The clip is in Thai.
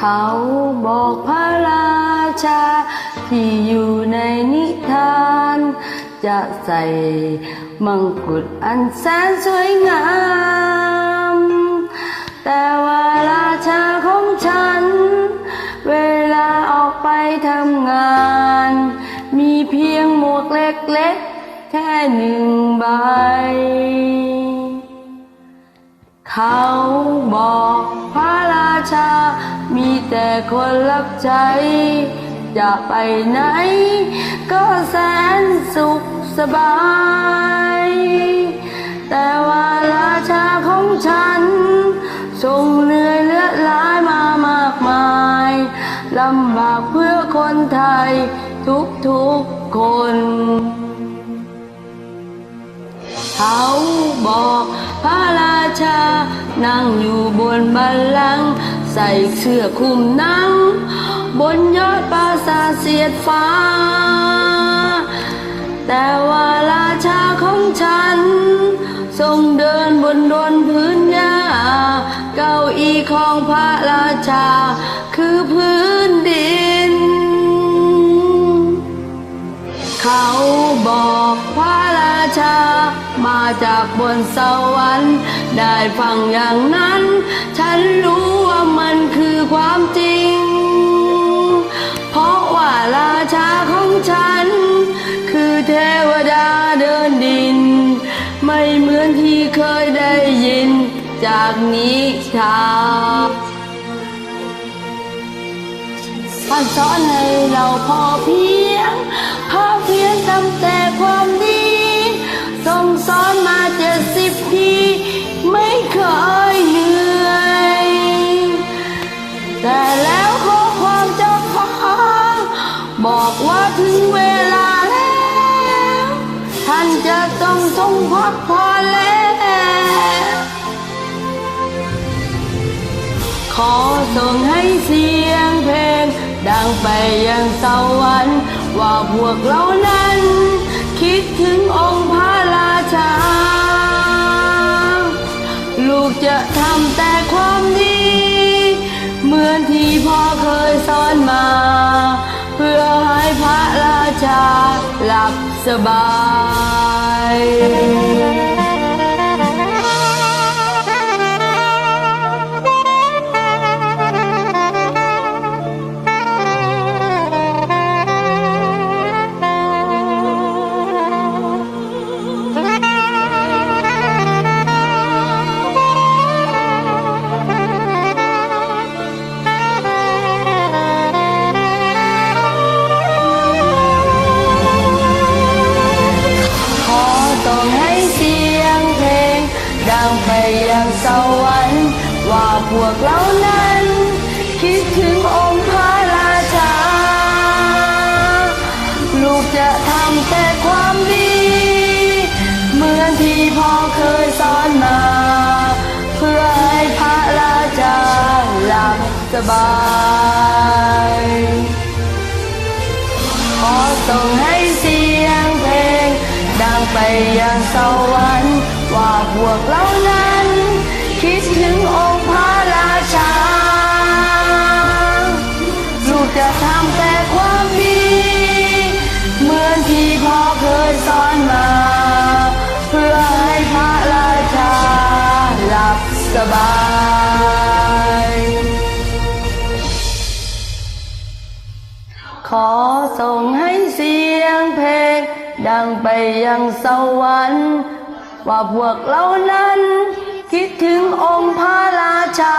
เขาบอกพระราชา ที่อยู่ในนิทาน จะใส่มังกุฎอันแสนสวยงาม แต่ว่าราชาของฉัน เวลาออกไปทำงาน มีเพียงหมวกเล็กๆ แค่หนึ่งใบ เขาบอกพระราชามี แต่คนรับใช้ จะไปไหน ก็แสนสุขสบาย แต่ว่าราชาของฉัน ทรงเหนื่อยเลือดร้ายมามากมายลำบากเพื่อคนไทยทุกๆคน เขาบอกพระราชานั่งอยู่บนบัลลังก์ ใส่เสื้อคลุมหนัง บนยอดปราสาทเสียดฟ้า แต่ว่าราชาของฉัน ทรงเดินบนดนพื้นหญ้า เก้าอี้ของพระราชา คือพื้นดิน เขาบอกพระราชามาจากบนสวรรค์ ได้ฟังอย่างนั้น ฉันรู้ ไม่เหมือนที่เคยได้ยินจากนิทานท่านสอนให้เราพอเพียง จะต้องทรงพักผ่อแล้ว ขอส่งให้เสียงเพลง ดังไปยังสวรรค์ว่าพวกเรานั้น คิดถึงองค์พระราชา ลูกจะทำแต่ความดี เหมือนที่พ่อเคยสอนมา เพื่อให้พระราชาหลับสบาย ข บายขอส่งให้เสียงเพลง ดังไปยังสวรรค์ว่าพวกเรานั้น คิดถึงองค์พระราชา ลูกจะทำแต่ความดี เหมือนที่พ่อเคยสอนมา เพื่อให้พระราชาหลับสบาย ส่งให้เสียงเพลง ดังไปยังสวรรค์ ว่าพวกเรานั้น คิดถึงองค์พระราชา